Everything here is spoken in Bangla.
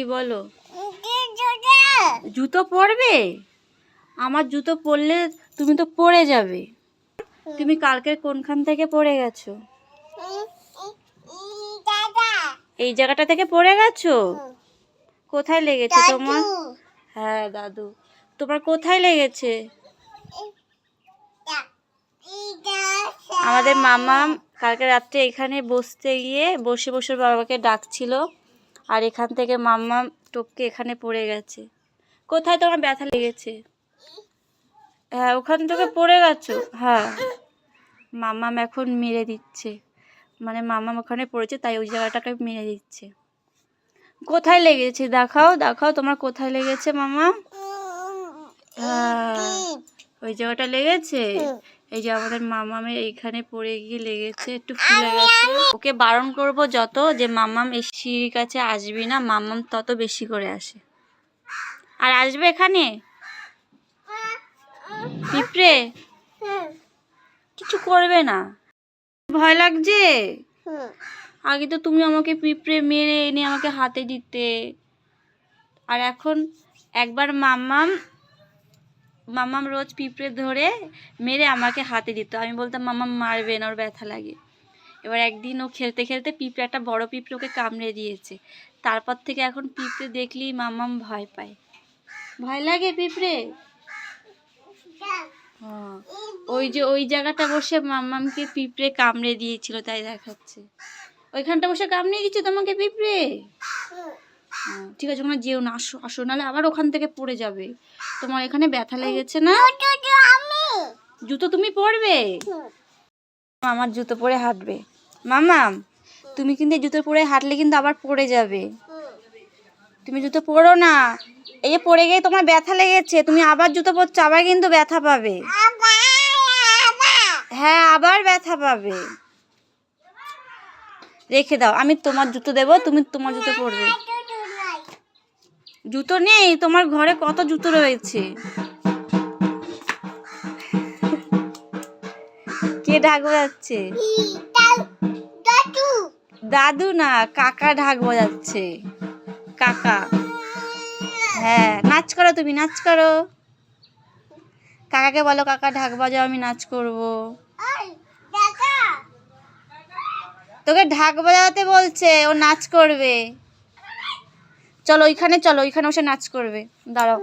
কি বলো? জুতো পরবে? আমার জুতো পরলে তুমি তো পড়ে যাবে। তুমি কালকে কোনখান থেকে পড়ে গেছো? এই জায়গাটা থেকে পড়ে গেছো কোথায় লেগেছে তোমার হ্যাঁ দাদু তোমার কোথায় লেগেছে আমাদের মামা কালকে রাত্রে এখানে বসতে গিয়ে বসে বসে বাবাকে ডাকছিল আর এখান থেকে মাম্মা টপকে এখানে পড়ে গেছে। কোথায় তোমার ব্যথা লেগেছে? হ্যাঁ ওখান থেকে পড়ে গেছো? হ্যাঁ। মামাম এখন মেরে দিচ্ছে। মানে মামাম ওখানে পড়েছে, তাই ওই জায়গাটাকে মেরে দিচ্ছে। কোথায় লেগেছে? দেখাও দেখাও তোমার কোথায় লেগেছে মামা হ্যাঁ। ওই জায়গাটা লেগেছে? এই যে আমাদের মামামের এইখানে পড়ে গিয়ে লেগেছে একটু ফুলে গেছে। ওকে বারণ করব যত যে মামাম এই সিঁড়ির কাছে আসবি না মামাম তত বেশি করে আসে। আর আসবে এখানে? পিঁপড়ে? কিছু করবে না। ভয় লাগছে? আগে তো তুমি আমাকে পিঁপড়ে মেরে এনে আমাকে হাতে দিতে। আর এখন একবার মাম্মাম মাম্মাম রোজ পিঁপড়ে ধরে মেরে আমাকে হাতে দিত। আমি বলতাম, মাম্মাম, মারবে না, ওর ব্যথা লাগে। এবার একদিন ও খেলতে খেলতে পিঁপড়ে, একটা বড় পিঁপড়ে ওকে কামড়ে দিয়েছে। তারপর থেকে এখন পিঁপড়ে দেখলেই মাম্মাম ভয় পায়। ভয় লাগে পিঁপড়ে? হ্যাঁ। ওই যে, ওই জায়গাটা বসে মাম্মামকে পিঁপড়ে কামড়ে দিয়েছিল, তাই দেখাচ্ছে। ওইখানটা বসে কামড়ে দিচ্ছে তোমাকে পিঁপড়ে? ঠিক আছে ওখানে যেও না আসো আসো নাহলে আবার ওখান থেকে পড়ে যাবে। তোমার এখানে ব্যথা লেগেছে না? জুতো তুমি পরবে? আমার জুতো পরে হাঁটবে। মামাম তুমি কিন্তু জুতো পরে হাঁটলে কিন্তু আবার পড়ে যাবে। তুমি জুতো পরো না। এই যে পড়ে গিয়ে তোমার ব্যথা লেগেছে তুমি আবার জুতো পরছো আবার কিন্তু ব্যথা পাবে। হ্যাঁ আবার ব্যথা পাবে। রেখে দাও আমি তোমার জুতো দেবো তুমি তোমার জুতো পরবে। জুতো নেই? তোমার ঘরে কত জুতো রয়েছে? কে ঢাক বাজাচ্ছে? দাদু। না কাকা ঢাক বাজাচ্ছে। কাকা। হ্যাঁ নাচ করো তুমি নাচ করো। কাকাকে বলো কাকা ঢাক বাজাও আমি নাচ করব। তোকে ঢাক বাজাতে বলছে ও নাচ করবে। চলো ওইখানে চলো ওইখানে বসে নাচ করবে। দাঁড়াও।